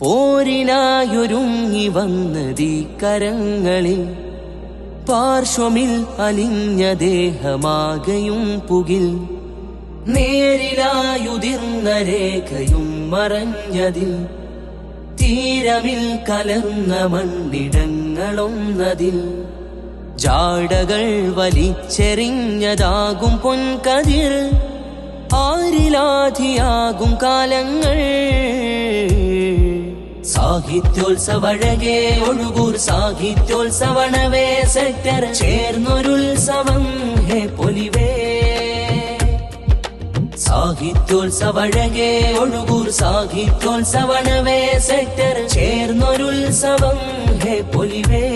പോരിനായൊരുങ്ങി വന്നതീ കരങ്ങളിൽ പാർശ്വമിൽ അലിഞ്ഞ ദേഹമാകയും പുകിൽ നേരിലായുതിർന്ന രേഖയും മറഞ്ഞതിൽ തീരമിൽ കലർന്ന മണ്ണിടങ്ങളൊന്നതിൽ ജാടകൾ വലിച്ചെറിഞ്ഞതാകും പൊൻകതിർ ആരിലാധിയാകും കാലങ്ങൾ സാഹിത്യോത്സവഴകെ ഒഴുകൂർ സാഹിത്യോത്സവണവേ സെക്ടർ ചേർന്നൊരുത്സവം ഹേ പൊലിവേ. സാഹിത്യോത്സവഴകെ ഒഴുകൂർ സാഹിത്യോത്സവണവേ സെക്ടർ ചേർന്നൊരുത്സവം ഹേ പൊലിവേ.